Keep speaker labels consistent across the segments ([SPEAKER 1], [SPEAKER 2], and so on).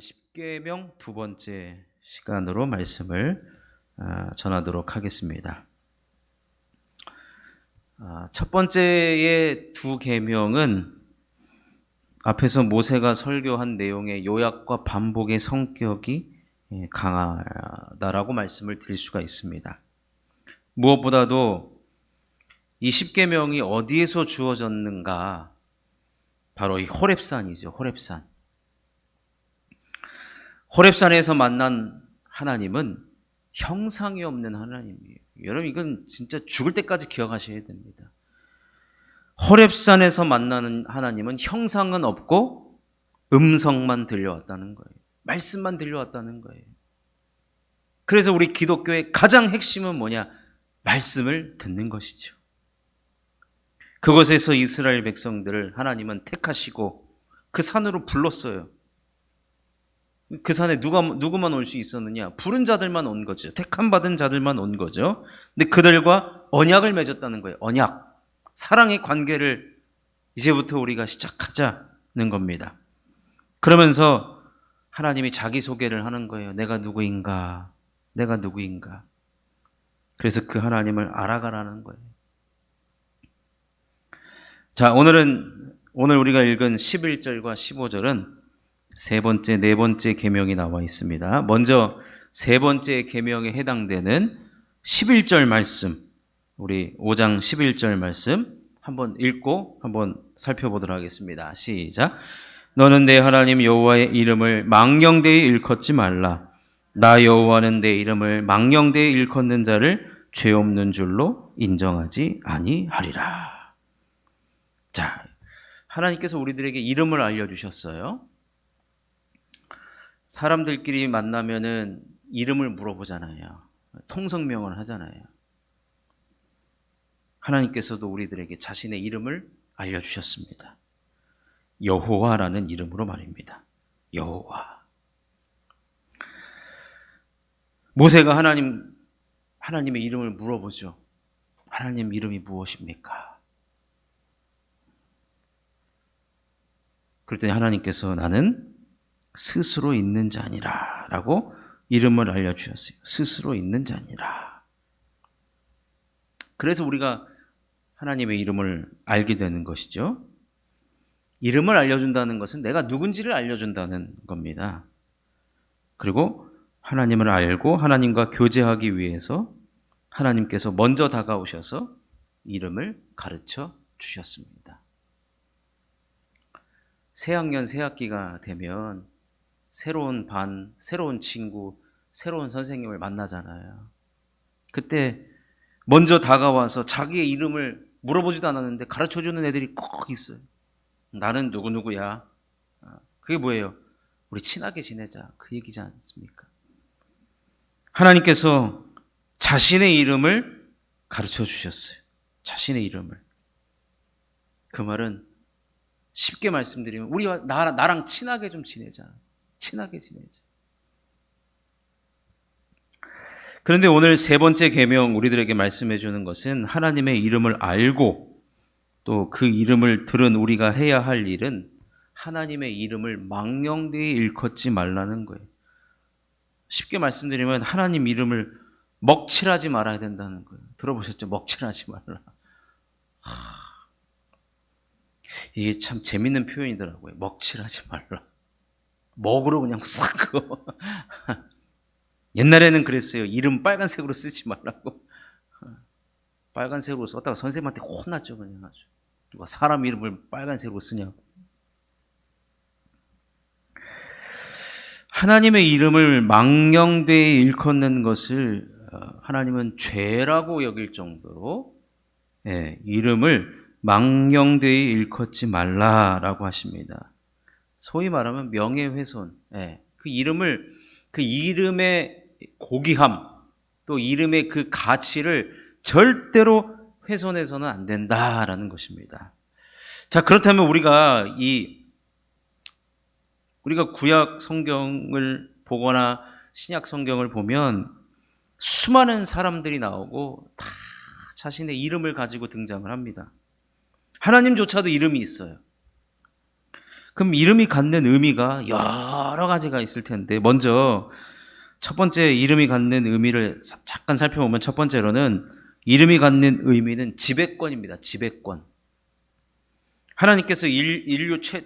[SPEAKER 1] 오늘 10계명 두 번째 시간으로 말씀을 아, 전하도록 하겠습니다. 아, 첫 번째의 두 계명은 앞에서 모세가 설교한 내용의 요약과 반복의 성격이 예, 강하다라고 말씀을 드릴 수가 있습니다. 무엇보다도 이 10계명이 어디에서 주어졌는가? 바로 이 호렙산이죠. 호렙산. 호렙산에서 만난 하나님은 형상이 없는 하나님이에요. 여러분 이건 진짜 죽을 때까지 기억하셔야 됩니다. 호렙산에서 만나는 하나님은 형상은 없고 음성만 들려왔다는 거예요. 말씀만 들려왔다는 거예요. 그래서 우리 기독교의 가장 핵심은 뭐냐? 말씀을 듣는 것이죠. 그곳에서 이스라엘 백성들을 하나님은 택하시고 그 산으로 불렀어요. 그 산에 누가 누구만 올 수 있었느냐? 부른 자들만 온 거죠. 택함 받은 자들만 온 거죠. 근데 그들과 언약을 맺었다는 거예요. 언약. 사랑의 관계를 이제부터 우리가 시작하자는 겁니다. 그러면서 하나님이 자기 소개를 하는 거예요. 내가 누구인가? 내가 누구인가? 그래서 그 하나님을 알아가라는 거예요. 자, 오늘은 오늘 우리가 읽은 11절과 15절은 세 번째, 네 번째 계명이 나와 있습니다. 먼저 세 번째 계명에 해당되는 11절 말씀, 우리 5장 11절 말씀 한번 읽고 한번 살펴보도록 하겠습니다. 시작. 너는 내 하나님 여호와의 이름을 망령되이 일컫지 말라. 나 여호와는 내 이름을 망령되이 일컫는 자를 죄 없는 줄로 인정하지 아니하리라. 자, 하나님께서 우리들에게 이름을 알려 주셨어요. 사람들끼리 만나면은 이름을 물어보잖아요. 통성명을 하잖아요. 하나님께서도 우리들에게 자신의 이름을 알려주셨습니다. 여호와라는 이름으로 말입니다. 여호와. 모세가 하나님 하나님의 이름을 물어보죠. 하나님 이름이 무엇입니까? 그랬더니 하나님께서 나는 스스로 있는 자니라 라고 이름을 알려주셨어요. 스스로 있는 자니라. 그래서 우리가 하나님의 이름을 알게 되는 것이죠. 이름을 알려준다는 것은 내가 누군지를 알려준다는 겁니다. 그리고 하나님을 알고 하나님과 교제하기 위해서 하나님께서 먼저 다가오셔서 이름을 가르쳐 주셨습니다. 새학년 새학기가 되면 새로운 반, 새로운 친구, 새로운 선생님을 만나잖아요. 그때 먼저 다가와서 자기의 이름을 물어보지도 않았는데 가르쳐 주는 애들이 꼭 있어요. 나는 누구누구야. 그게 뭐예요? 우리 친하게 지내자. 그 얘기지 않습니까? 하나님께서 자신의 이름을 가르쳐 주셨어요. 자신의 이름을. 그 말은 쉽게 말씀드리면 우리와 나, 나랑 친하게 좀 지내자. 친하게 지내자. 그런데 오늘 세 번째 계명 우리들에게 말씀해 주는 것은 하나님의 이름을 알고 또 그 이름을 들은 우리가 해야 할 일은 하나님의 이름을 망령되이 일컫지 말라는 거예요. 쉽게 말씀드리면 하나님 이름을 먹칠하지 말아야 된다는 거예요. 들어보셨죠? 먹칠하지 말라. 하, 이게 참 재밌는 표현이더라고요. 먹칠하지 말라. 먹으로 그냥 싹. 옛날에는 그랬어요. 이름 빨간색으로 쓰지 말라고. 빨간색으로 썼다가 선생님한테 혼났죠, 그냥 아주. 누가 사람 이름을 빨간색으로 쓰냐고. 하나님의 이름을 망령되이 일컫는 것을 어, 하나님은 죄라고 여길 정도로 예, 이름을 망령되이 일컫지 말라라고 하십니다. 소위 말하면 명예훼손. 예, 그 이름을 그 이름의 고귀함 또 이름의 그 가치를 절대로 훼손해서는 안 된다라는 것입니다. 자 그렇다면 우리가 이 우리가 구약 성경을 보거나 신약 성경을 보면 수많은 사람들이 나오고 다 자신의 이름을 가지고 등장을 합니다. 하나님조차도 이름이 있어요. 그럼 이름이 갖는 의미가 여러 가지가 있을 텐데 먼저 첫 번째 이름이 갖는 의미를 사- 잠깐 살펴보면 첫 번째로는 이름이 갖는 의미는 지배권입니다. 지배권. 하나님께서 일, 인류 최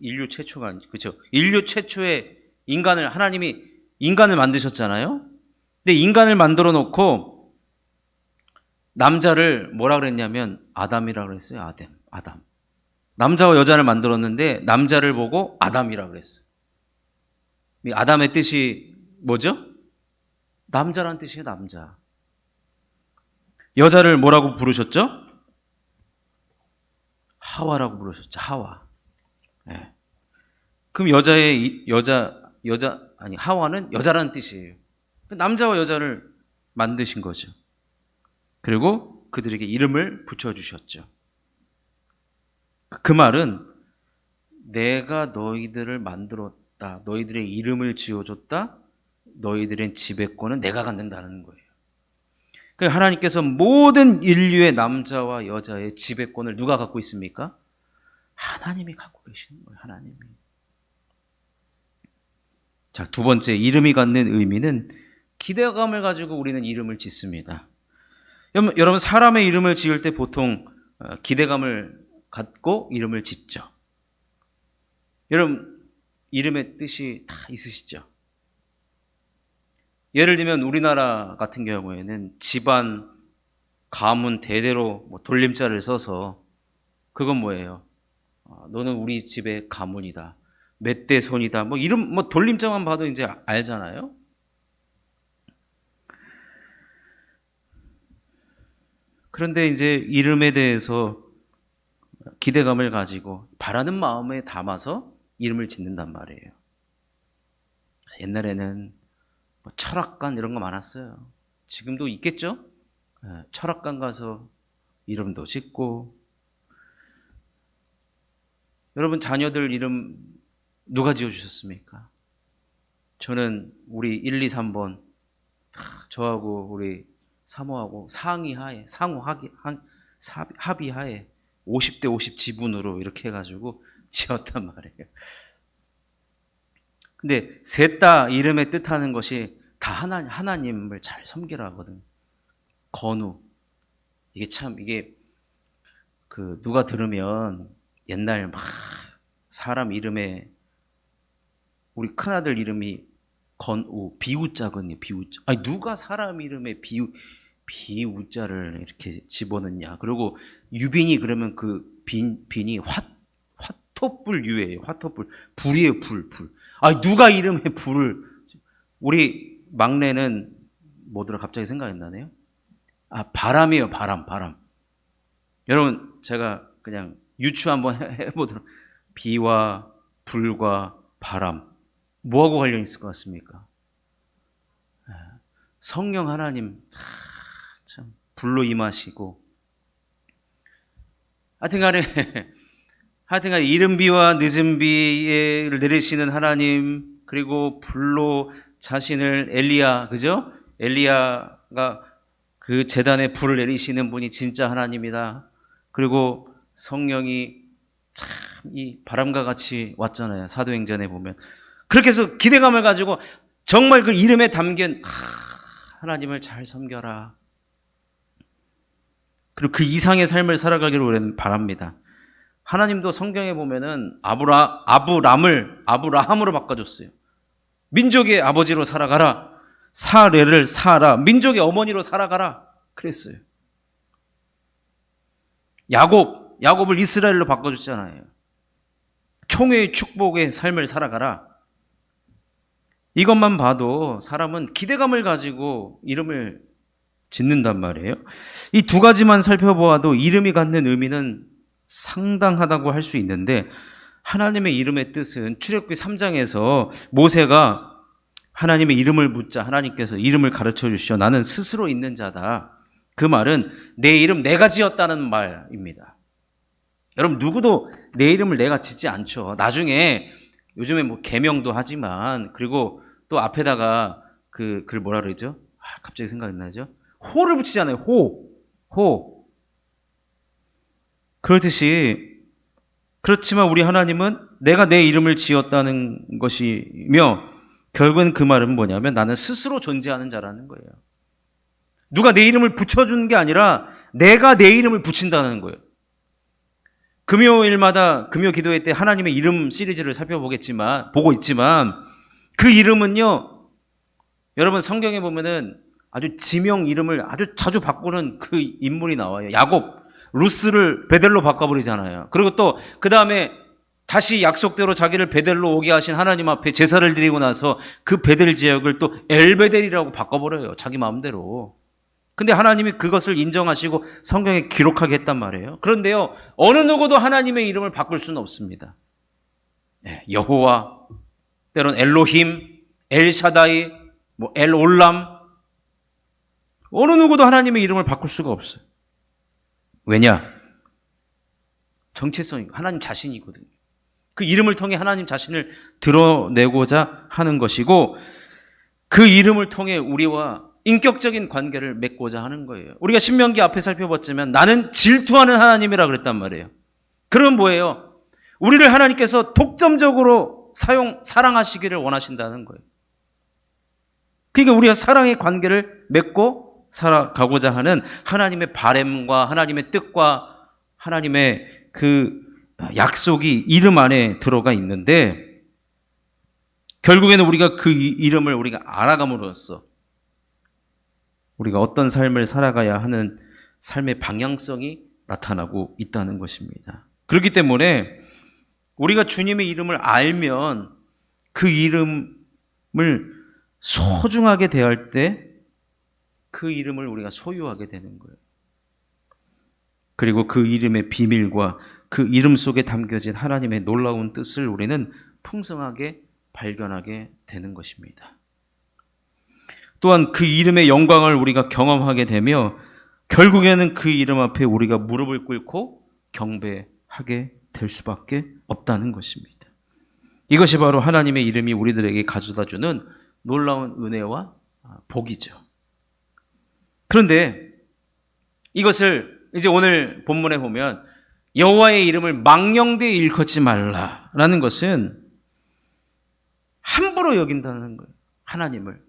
[SPEAKER 1] 인류 최초가 아니 그렇죠. 인류 최초의 인간을 하나님이 인간을 만드셨잖아요. 근데 인간을 만들어 놓고 남자를 뭐라 그랬냐면 아담이라 그랬어요. 아담. 아담. 남자와 여자를 만들었는데 남자를 보고 아담이라 그랬어요. 이 아담의 뜻이 뭐죠? 남자란 뜻이에요, 남자. 여자를 뭐라고 부르셨죠? 하와라고 부르셨죠. 하와. 예. 그럼 여자의 이- 여자 여자 아니 하와는 여자라는 뜻이에요. 남자와 여자를 만드신 거죠. 그리고 그들에게 이름을 붙여 주셨죠. 그 말은 내가 너희들을 만들었다. 너희들의 이름을 지어 줬다. 너희들의 지배권은 내가 갖는다는 거예요. 그 하나님께서 모든 인류의 남자와 여자의 지배권을 누가 갖고 있습니까? 하나님이 갖고 계시는 거예요. 하나님이. 자, 두 번째 이름이 갖는 의미는 기대감을 가지고 우리는 이름을 짓습니다. 여러분, 여러분 사람의 이름을 지을 때 보통 어, 기대감을 갖고 이름을 짓죠. 여러분 이름의 뜻이 다 있으시죠? 예를 들면 우리나라 같은 경우에는 집안 가문 대대로 뭐 돌림자를 써서 그건 뭐예요? 아, 너는 우리 집의 가문이다. 몇대 손이다. 뭐 이름 뭐 돌림자만 봐도 이제 알잖아요. 그런데 이제 이름에 대해서 기대감을 가지고 바라는 마음에 담아서 이름을 짓는단 말이에요. 옛날에는 뭐 철학관 이런 거 많았어요. 지금도 있겠죠? 예, 철학관 가서 이름도 짓고 여러분 자녀들 이름 누가 지어 주셨습니까? 저는 우리 1, 2, 3번 저하고 우리 사모하고 상의하에 상호 합의하에 50대 50 지분으로 이렇게 해가지고 지었단 말이에요. 근데 셋 다 이름의 뜻하는 것이 다 하나, 하나님을 잘 섬기라 하거든. 건우. 이게 참, 이게 그 누가 들으면 옛날 막 사람 이름에 우리 큰아들 이름이 건우, 비우자거든요, 비우자. 아니, 누가 사람 이름에 비우, 비우자를 이렇게 집어넣냐. 그리고 유빈이 그러면 그 빈, 빈이 화, 화토불 유예요. 화토불. 불이에요, 불, 불. 아 누가 이름에 불을. 우리 막내는 뭐더라 갑자기 생각이 나네요. 아, 바람이에요, 바람, 바람. 여러분, 제가 그냥 유추 한번 해- 해보도록. 비와 불과 바람. 뭐하고 관련 있을 것 같습니까? 예, 성령 하나님, 아, 참, 불로 임하시고, 하여튼 간에, 하여튼 간에 이른 비와 늦은 비를 내리시는 하나님, 그리고 불로 자신을 엘리야, 그죠? 엘리야가 그 재단에 불을 내리시는 분이 진짜 하나님이다. 그리고 성령이 참 이 바람과 같이 왔잖아요. 사도행전에 보면. 그렇게 해서 기대감을 가지고 정말 그 이름에 담긴 아, 하나님을 잘 섬겨라. 그리고 그 이상의 삶을 살아가기를 바랍니다. 하나님도 성경에 보면은 아브라 아브람을 아브라함으로 바꿔줬어요. 민족의 아버지로 살아가라. 사례를 사라. 민족의 어머니로 살아가라. 그랬어요. 야곱 야곱을 이스라엘로 바꿔줬잖아요. 총회의 축복의 삶을 살아가라. 이것만 봐도 사람은 기대감을 가지고 이름을 짓는단 말이에요. 이 두 가지만 살펴보아도 이름이 갖는 의미는 상당하다고 할 수 있는데 하나님의 이름의 뜻은 출애굽기 3장에서 모세가 하나님의 이름을 묻자 하나님께서 이름을 가르쳐 주시어 나는 스스로 있는 자다. 그 말은 내 이름 내가 지었다는 말입니다. 여러분 누구도 내 이름을 내가 짓지 않죠. 나중에 요즘에 뭐 개명도 하지만 그리고 또 앞에다가 그 글 뭐라 그러죠? 아, 갑자기 생각이 나죠? 호를 붙이잖아요. 호. 호. 그렇듯이 그렇지만 우리 하나님은 내가 내 이름을 지었다는 것이며 결국은 그 말은 뭐냐면 나는 스스로 존재하는 자라는 거예요. 누가 내 이름을 붙여주는 게 아니라 내가 내 이름을 붙인다는 거예요. 금요일마다 금요 기도회 때 하나님의 이름 시리즈를 살펴보겠지만 보고 있지만 그 이름은요 여러분 성경에 보면은 아주 지명 이름을 아주 자주 바꾸는 그 인물이 나와요. 야곱 루스를 베델로 바꿔버리잖아요. 그리고 또 그 다음에 다시 약속대로 자기를 베델로 오게 하신 하나님 앞에 제사를 드리고 나서 그 베델 지역을 또 엘베델이라고 바꿔버려요. 자기 마음대로. 근데 하나님이 그것을 인정하시고 성경에 기록하게 했단 말이에요. 그런데요, 어느 누구도 하나님의 이름을 바꿀 수는 없습니다. 네, 여호와, 때론 엘로힘, 엘샤다이, 뭐 엘올람, 어느 누구도 하나님의 이름을 바꿀 수가 없어요. 왜냐? 정체성이 하나님 자신이거든요. 그 이름을 통해 하나님 자신을 드러내고자 하는 것이고 그 이름을 통해 우리와 인격적인 관계를 맺고자 하는 거예요. 우리가 신명기 앞에 살펴봤지만 나는 질투하는 하나님이라 그랬단 말이에요. 그럼 뭐예요? 우리를 하나님께서 독점적으로 사용 사랑하시기를 원하신다는 거예요. 그러니까 우리가 사랑의 관계를 맺고 살아가고자 하는 하나님의 바램과 하나님의 뜻과 하나님의 그 약속이 이름 안에 들어가 있는데 결국에는 우리가 그 이- 이름을 우리가 알아감으로써 우리가 어떤 삶을 살아가야 하는 삶의 방향성이 나타나고 있다는 것입니다. 그렇기 때문에 우리가 주님의 이름을 알면 그 이름을 소중하게 대할 때 그 이름을 우리가 소유하게 되는 거예요. 그리고 그 이름의 비밀과 그 이름 속에 담겨진 하나님의 놀라운 뜻을 우리는 풍성하게 발견하게 되는 것입니다. 또한 그 이름의 영광을 우리가 경험하게 되며 결국에는 그 이름 앞에 우리가 무릎을 꿇고 경배하게 될 수밖에 없다는 것입니다. 이것이 바로 하나님의 이름이 우리들에게 가져다 주는 놀라운 은혜와 복이죠. 그런데 이것을 이제 오늘 본문에 보면 여호와의 이름을 망령되이 일컫지 말라라는 것은 함부로 여긴다는 거예요. 하나님을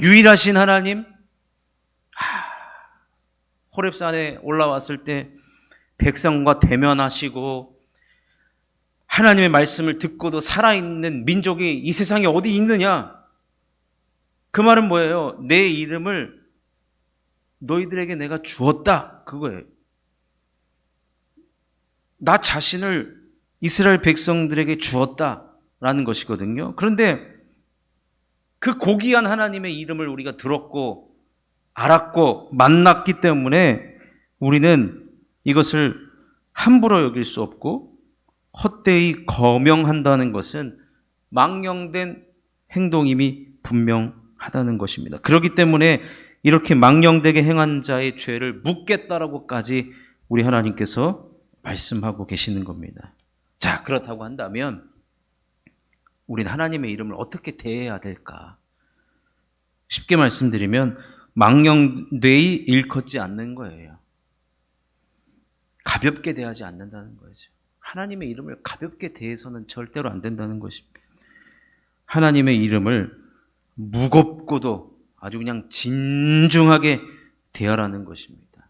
[SPEAKER 1] 유일하신 하나님 하, 호렙산에 올라왔을 때 백성과 대면하시고 하나님의 말씀을 듣고도 살아있는 민족이 이 세상에 어디 있느냐? 그 말은 뭐예요? 내 이름을 너희들에게 내가 주었다. 그거예요. 나 자신을 이스라엘 백성들에게 주었다라는 것이거든요. 그런데 그 고귀한 하나님의 이름을 우리가 들었고 알았고 만났기 때문에 우리는 이것을 함부로 여길 수 없고 헛되이 거명한다는 것은 망령된 행동임이 분명하다는 것입니다. 그렇기 때문에 이렇게 망령되게 행한 자의 죄를 묻겠다라고까지 우리 하나님께서 말씀하고 계시는 겁니다. 자, 그렇다고 한다면 우리는 하나님의 이름을 어떻게 대해야 될까? 쉽게 말씀드리면 망령되이 일컫지 않는 거예요. 가볍게 대하지 않는다는 거죠. 하나님의 이름을 가볍게 대해서는 절대로 안 된다는 것입니다. 하나님의 이름을 무겁고도 아주 그냥 진중하게 대하라는 것입니다.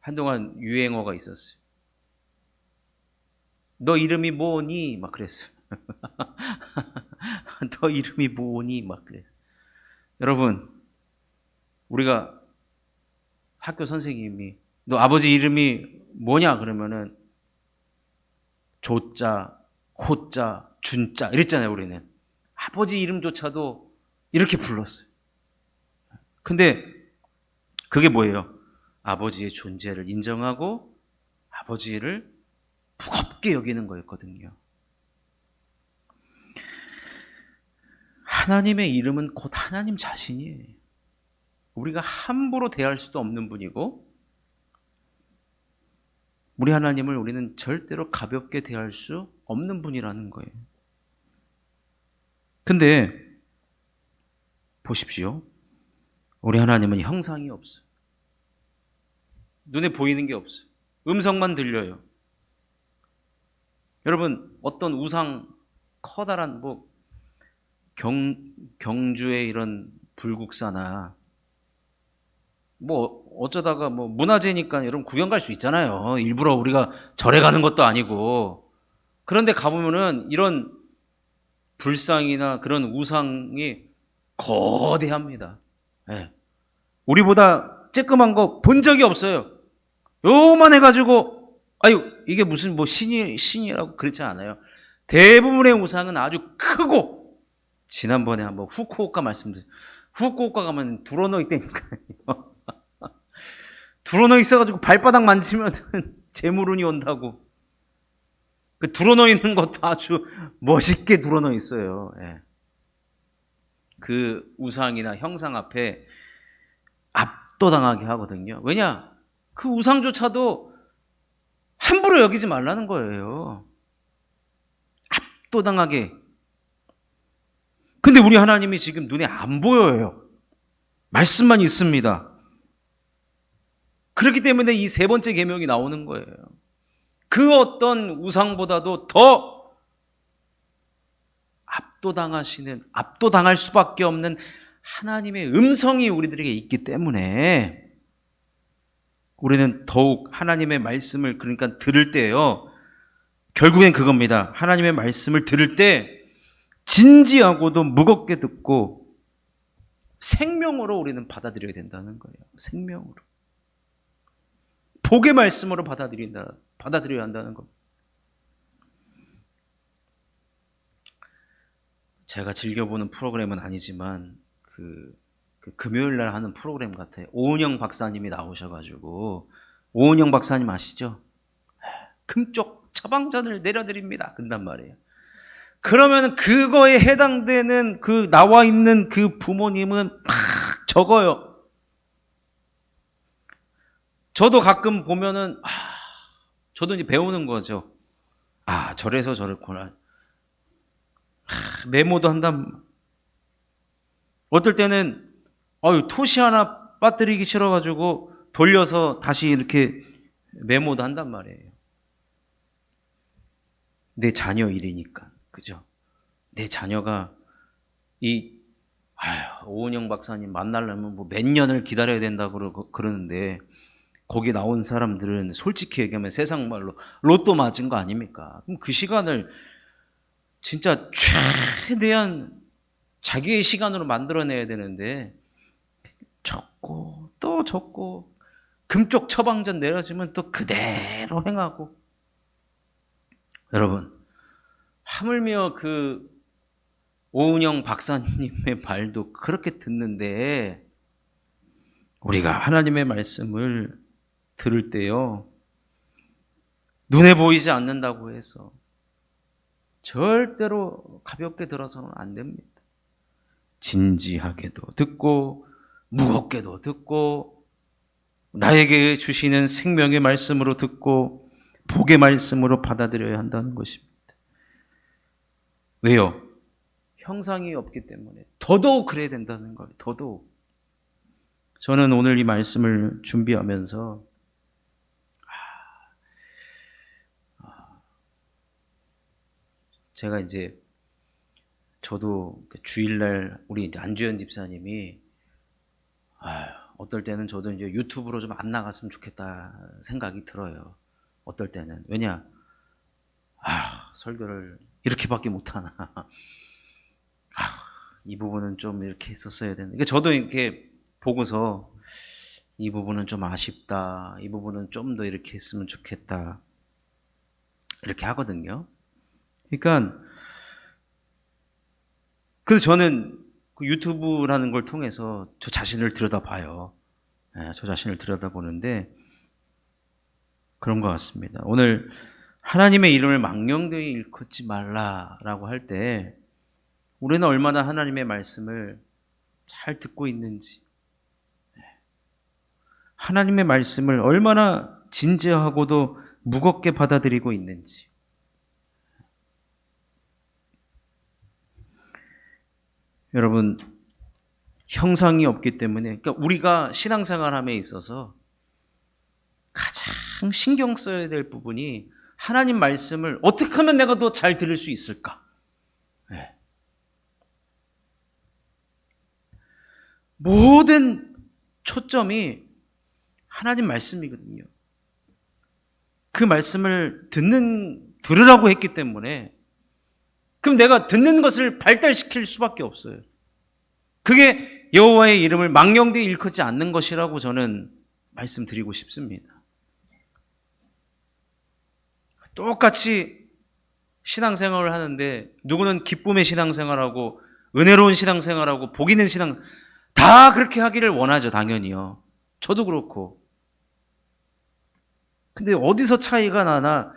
[SPEAKER 1] 한동안 유행어가 있었어요. 너 이름이 뭐니? 막 그랬어요. 너 이름이 뭐니? 막 그랬어요. 여러분, 우리가 학교 선생님이 너 아버지 이름이 뭐냐? 그러면은 조자, 호자, 준자 이랬잖아요, 우리는. 아버지 이름조차도 이렇게 불렀어요. 근데 그게 뭐예요? 아버지의 존재를 인정하고 아버지를 무겁게 여기는 거였거든요. 하나님의 이름은 곧 하나님 자신이에요. 우리가 함부로 대할 수도 없는 분이고, 우리 하나님을 우리는 절대로 가볍게 대할 수 없는 분이라는 거예요. 근데, 보십시오. 우리 하나님은 형상이 없어요. 눈에 보이는 게 없어요. 음성만 들려요. 여러분 어떤 우상 커다란 뭐 경, 경주의 이런 불국사나 뭐 어쩌다가 뭐 문화재니까 여러분 구경 갈 수 있잖아요. 일부러 우리가 절에 가는 것도 아니고 그런데 가보면은 이런 불상이나 그런 우상이 거대합니다. 예. 우리보다 쬐끄만 거 본 적이 없어요. 요만 해가지고 아유 이게 무슨 뭐 신이 신이라고 그렇지 않아요. 대부분의 우상은 아주 크고 지난번에 한번 후쿠오카 말씀드렸 후쿠오카 가면 두로노 있다니까요. 두로노 있어가지고 발바닥 만지면 재물운이 온다고. 그 두로노 있는 것도 아주 멋있게 두로노 있어요. 예. 그 우상이나 형상 앞에 압도당하게 하거든요. 왜냐? 그 우상조차도 함부로 여기지 말라는 거예요. 압도당하게. 근데 우리 하나님이 지금 눈에 안 보여요. 말씀만 있습니다. 그렇기 때문에 이 세 번째 계명이 나오는 거예요. 그 어떤 우상보다도 더 압도당하시는 압도당할 수밖에 없는 하나님의 음성이 우리들에게 있기 때문에 우리는 더욱 하나님의 말씀을 그러니까 들을 때요. 결국엔 그겁니다. 하나님의 말씀을 들을 때 진지하고도 무겁게 듣고 생명으로 우리는 받아들여야 된다는 거예요. 생명으로. 복의 말씀으로 받아들인다, 받아들여야 한다는 겁니다. 제가 즐겨보는 프로그램은 아니지만 그, 그 금요일 날 하는 프로그램 같아요. 오은영 박사님이 나오셔가지고 오은영 박사님 아시죠? 금쪽 처방전을 내려드립니다. 근단 말이에요. 그러면 그거에 해당되는 그 나와 있는 그 부모님은 막 적어요. 저도 가끔 보면은 아, 저도 이제 배우는 거죠. 아 저래서 저랬구나. 아, 메모도 한단. 어떨 때는 어유 토시 하나 빠뜨리기 싫어가지고 돌려서 다시 이렇게 메모도 한단 말이에요. 내 자녀 일이니까 그죠? 내 자녀가 이 오은영 박사님 만나려면 뭐 몇 년을 기다려야 된다고 그러- 그러는데 거기 나온 사람들은 솔직히 얘기하면 세상 말로 로또 맞은 거 아닙니까? 그럼 그 시간을 진짜 최대한 자기의 시간으로 만들어내야 되는데 적고 또 적고 금쪽 처방전 내려지면 또 그대로 행하고. 여러분 하물며 그 오은영 박사님의 말도 그렇게 듣는데 우리가 하나님의 말씀을 들을 때요 눈에 보이지 않는다고 해서 절대로 가볍게 들어서는 안 됩니다. 진지하게도 듣고 무겁게도 듣고 나에게 주시는 생명의 말씀으로 듣고 복의 말씀으로 받아들여야 한다는 것입니다. 왜요? 형상이 없기 때문에 더더욱 그래야 된다는 거예요. 더더욱. 저는 오늘 이 말씀을 준비하면서 제가 이제 저도 그 주일날 우리 이제 안주현 집사님이 아휴, 어떨 때는 저도 이제 유튜브로 좀 안 나갔으면 좋겠다 생각이 들어요. 어떨 때는. 왜냐? 아 설교를 이렇게밖에 못하나. 아, 이 부분은 좀 이렇게 했었어야 되는데. 그러니까 저도 이렇게 보고서 이 부분은 좀 아쉽다. 이 부분은 좀 더 이렇게 했으면 좋겠다. 이렇게 하거든요. 그러니까 그래서 저는 그 유튜브라는 걸 통해서 저 자신을 들여다봐요. 예, 저 자신을 들여다보는데 그런 것 같습니다. 오늘 하나님의 이름을 망령되이 일컫지 말라라고 할 때 우리는 얼마나 하나님의 말씀을 잘 듣고 있는지 예. 하나님의 말씀을 얼마나 진지하고도 무겁게 받아들이고 있는지 여러분 형상이 없기 때문에 그러니까 우리가 신앙생활함에 있어서 가장 신경 써야 될 부분이 하나님 말씀을 어떻게 하면 내가 더 잘 들을 수 있을까? 예. 모든 초점이 하나님 말씀이거든요. 그 말씀을 듣는 들으라고 했기 때문에 그럼 내가 듣는 것을 발달시킬 수밖에 없어요. 그게 여호와의 이름을 망령되이 일컫지 않는 것이라고 저는 말씀드리고 싶습니다. 똑같이 신앙생활을 하는데 누구는 기쁨의 신앙생활하고 은혜로운 신앙생활하고 복 있는 신앙 다 그렇게 하기를 원하죠, 당연히요. 저도 그렇고. 근데 어디서 차이가 나나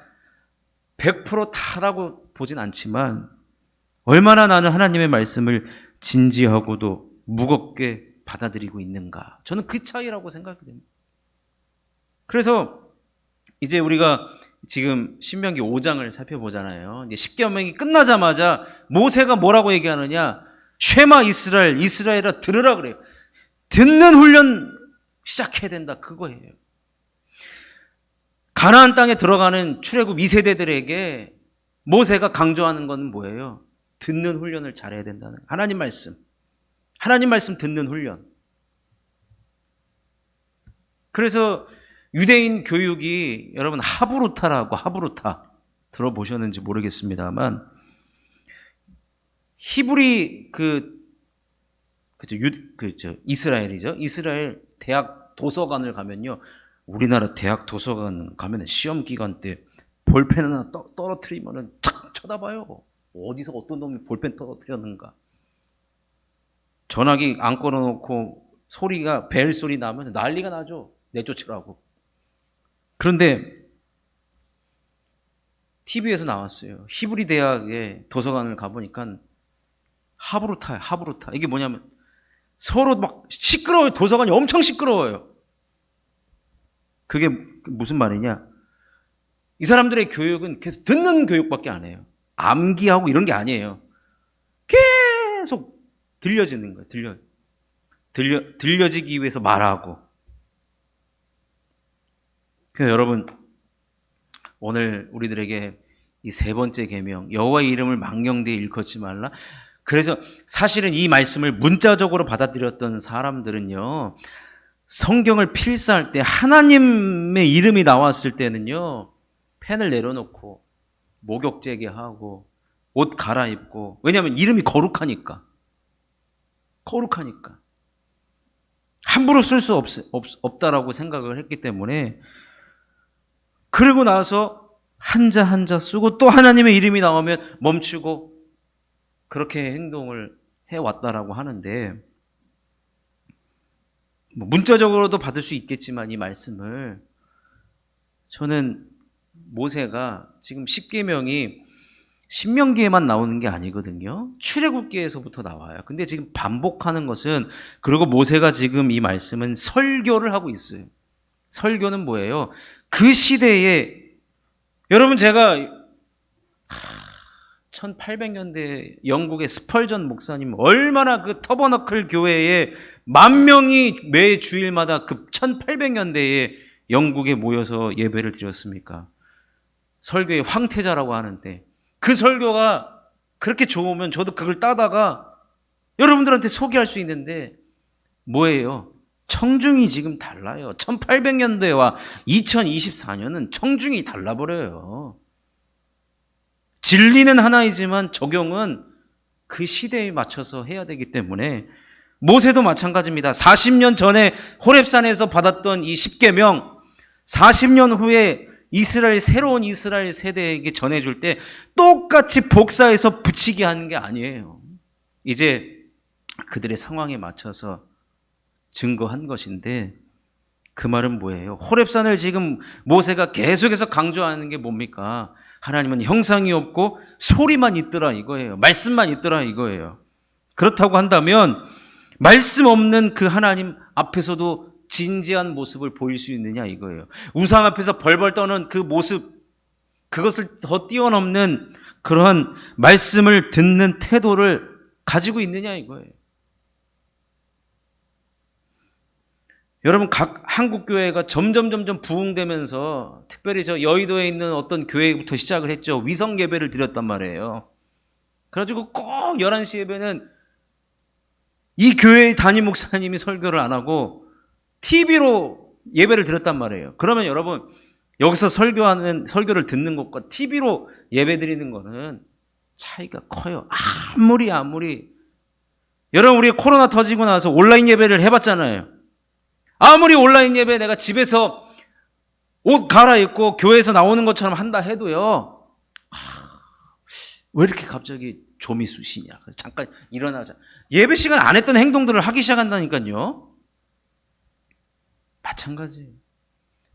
[SPEAKER 1] 100% 다라고 보진 않지만 얼마나 나는 하나님의 말씀을 진지하고도 무겁게 받아들이고 있는가. 저는 그 차이라고 생각이 됩니다. 그래서 이제 우리가 지금 신명기 5장을 살펴보잖아요. 이제 십계명이 끝나자마자 모세가 뭐라고 얘기하느냐? 쉐마 이스라엘, 이스라엘아 들으라 그래요. 듣는 훈련 시작해야 된다 그거예요. 가나안 땅에 들어가는 출애굽 2세대들에게 모세가 강조하는 건 뭐예요? 듣는 훈련을 잘해야 된다는 하나님 말씀. 하나님 말씀 듣는 훈련. 그래서 유대인 교육이 여러분 하브루타라고 하브루타 들어보셨는지 모르겠습니다만 히브리 그 그죠 유 그죠 이스라엘이죠 이스라엘 대학 도서관을 가면요 우리나라 대학 도서관 가면 시험 기간 때 볼펜 하나 떠, 떨어뜨리면은 착 쳐다봐요 어디서 어떤 놈이 볼펜 떨어뜨렸는가 전화기 안 걸어놓고 소리가 벨 소리 나면 난리가 나죠 내쫓으라고 그런데 TV에서 나왔어요. 히브리 대학의 도서관을 가보니까 하브루타야, 하브루타. 이게 뭐냐면 서로 막 시끄러워요. 도서관이 엄청 시끄러워요. 그게 무슨 말이냐? 이 사람들의 교육은 계속 듣는 교육밖에 안 해요. 암기하고 이런 게 아니에요. 계속 들려지는 거예요. 들려. 들려, 들려지기 위해서 말하고. 그래서 여러분 오늘 우리들에게 이 세 번째 계명 여호와의 이름을 망령되이 일컫지 말라. 그래서 사실은 이 말씀을 문자적으로 받아들였던 사람들은요. 성경을 필사할 때 하나님의 이름이 나왔을 때는요. 펜을 내려놓고 목욕 재개하고 옷 갈아입고. 왜냐하면 이름이 거룩하니까. 거룩하니까. 함부로 쓸 수 없다라고 생각을 했기 때문에 그리고 나서 한자 한자 쓰고 또 하나님의 이름이 나오면 멈추고 그렇게 행동을 해왔다라고 하는데 뭐 문자적으로도 받을 수 있겠지만 이 말씀을 저는 모세가 지금 10계명이 신명기에만 나오는 게 아니거든요. 출애굽기에서부터 나와요. 근데 지금 반복하는 것은 그리고 모세가 지금 이 말씀은 설교를 하고 있어요. 설교는 뭐예요? 그 시대에 여러분 제가 1800년대 영국의 스펄전 목사님 얼마나 그 터버너클 교회에 만 명이 매 주일마다 그 1800년대에 영국에 모여서 예배를 드렸습니까? 설교의 황태자라고 하는데 그 설교가 그렇게 좋으면 저도 그걸 따다가 여러분들한테 소개할 수 있는데 뭐예요? 청중이 지금 달라요. 1800년대와 2024년은 청중이 달라버려요. 진리는 하나이지만 적용은 그 시대에 맞춰서 해야 되기 때문에 모세도 마찬가지입니다. 40년 전에 호렙산에서 받았던 이 10계명 40년 후에 이스라엘 새로운 이스라엘 세대에게 전해줄 때 똑같이 복사해서 붙이게 하는 게 아니에요. 이제 그들의 상황에 맞춰서 증거한 것인데 그 말은 뭐예요? 호랩산을 지금 모세가 계속해서 강조하는 게 뭡니까? 하나님은 형상이 없고 소리만 있더라 이거예요. 말씀만 있더라 이거예요. 그렇다고 한다면 말씀 없는 그 하나님 앞에서도 진지한 모습을 보일 수 있느냐 이거예요. 우상 앞에서 벌벌 떠는 그 모습 그것을 더 뛰어넘는 그러한 말씀을 듣는 태도를 가지고 있느냐 이거예요. 여러분 각 한국 교회가 점점 점점 부흥되면서 특별히 저 여의도에 있는 어떤 교회부터 시작을 했죠. 위성 예배를 드렸단 말이에요. 그래가지고 꼭 11시 예배는 이 교회의 담임 목사님이 설교를 안 하고 TV로 예배를 드렸단 말이에요. 그러면 여러분 여기서 설교하는 설교를 듣는 것과 TV로 예배 드리는 거는 차이가 커요. 아무리 아무리 여러분 우리 코로나 터지고 나서 온라인 예배를 해봤잖아요. 아무리 온라인 예배 내가 집에서 옷 갈아입고 교회에서 나오는 것처럼 한다 해도요. 아, 왜 이렇게 갑자기 쑤시냐. 잠깐 일어나자. 예배 시간 안 했던 행동들을 하기 시작한다니까요. 마찬가지.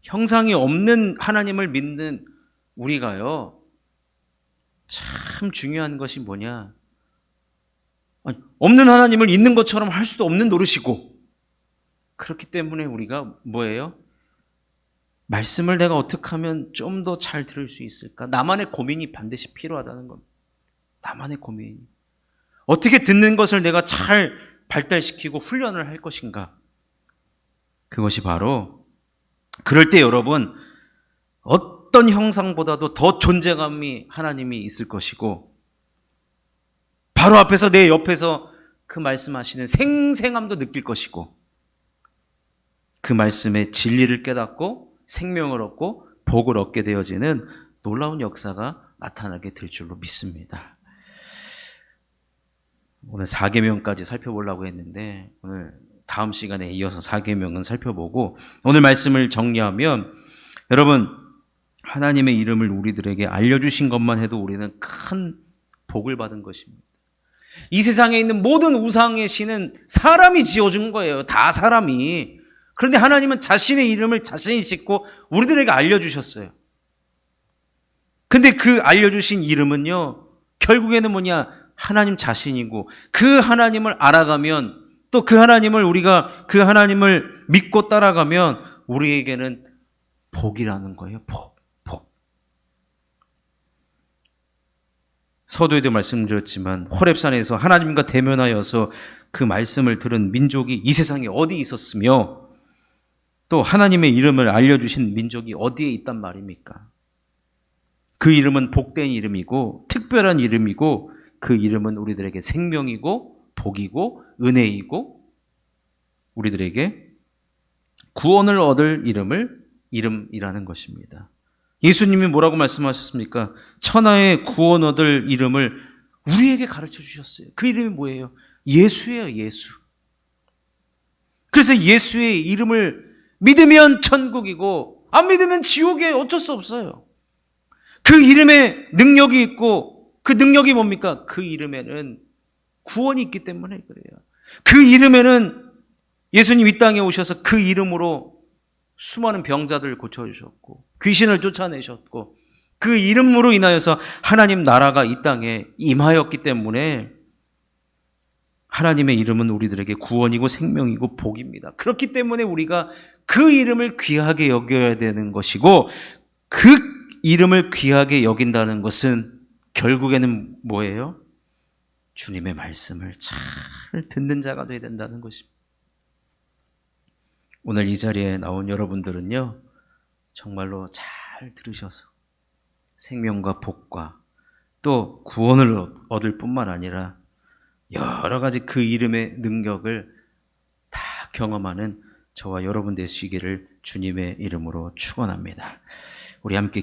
[SPEAKER 1] 형상이 없는 하나님을 믿는 우리가요. 참 중요한 것이 뭐냐? 아니, 없는 하나님을 있는 것처럼 할 수도 없는 노릇이고 그렇기 때문에 우리가 뭐예요? 말씀을 내가 어떻게 하면 좀 더 잘 들을 수 있을까? 나만의 고민이 반드시 필요하다는 겁니다. 나만의 고민. 어떻게 듣는 것을 내가 잘 발달시키고 훈련을 할 것인가? 그것이 바로 그럴 때 여러분 어떤 형상보다도 더 존재감이 하나님이 있을 것이고 바로 앞에서 내 옆에서 그 말씀하시는 생생함도 느낄 것이고 그 말씀의 진리를 깨닫고 생명을 얻고 복을 얻게 되어지는 놀라운 역사가 나타나게 될 줄로 믿습니다. 오늘 4계명까지 살펴보려고 했는데 오늘 다음 시간에 이어서 4계명은 살펴보고 오늘 말씀을 정리하면 여러분 하나님의 이름을 우리들에게 알려주신 것만 해도 우리는 큰 복을 받은 것입니다. 이 세상에 있는 모든 우상의 신은 사람이 지어준 거예요. 다 사람이. 그런데 하나님은 자신의 이름을 자신이 짓고 우리들에게 알려주셨어요. 근데 그 알려주신 이름은요, 결국에는 뭐냐? 하나님 자신이고, 그 하나님을 알아가면, 또 그 하나님을 우리가 그 하나님을 믿고 따라가면, 우리에게는 복이라는 거예요. 복, 복. 서도에도 말씀드렸지만, 호랩산에서 하나님과 대면하여서 그 말씀을 들은 민족이 이 세상에 어디 있었으며, 또 하나님의 이름을 알려주신 민족이 어디에 있단 말입니까? 그 이름은 복된 이름이고 특별한 이름이고 그 이름은 우리들에게 생명이고 복이고 은혜이고 우리들에게 구원을 얻을 이름을 이름이라는 것입니다. 예수님이 뭐라고 말씀하셨습니까? 천하의 구원 얻을 이름을 우리에게 가르쳐 주셨어요. 그 이름이 뭐예요? 예수예요, 예수. 그래서 예수의 이름을 믿으면 천국이고 안 믿으면 지옥에 어쩔 수 없어요. 그 이름에 능력이 있고 그 능력이 뭡니까? 그 이름에는 구원이 있기 때문에 그래요. 그 이름에는 예수님 이 땅에 오셔서 그 이름으로 수많은 병자들을 고쳐주셨고 귀신을 쫓아내셨고 그 이름으로 인하여서 하나님 나라가 이 땅에 임하였기 때문에 하나님의 이름은 우리들에게 구원이고 생명이고 복입니다. 그렇기 때문에 우리가 그 이름을 귀하게 여겨야 되는 것이고 그 이름을 귀하게 여긴다는 것은 결국에는 뭐예요? 주님의 말씀을 잘 듣는 자가 되어야 된다는 것입니다. 오늘 이 자리에 나온 여러분들은요, 정말로 잘 들으셔서 생명과 복과 또 구원을 얻을 뿐만 아니라 여러 가지 그 이름의 능력을 다 경험하는 저와 여러분 되시기를 주님의 이름으로 축원합니다. 우리 함께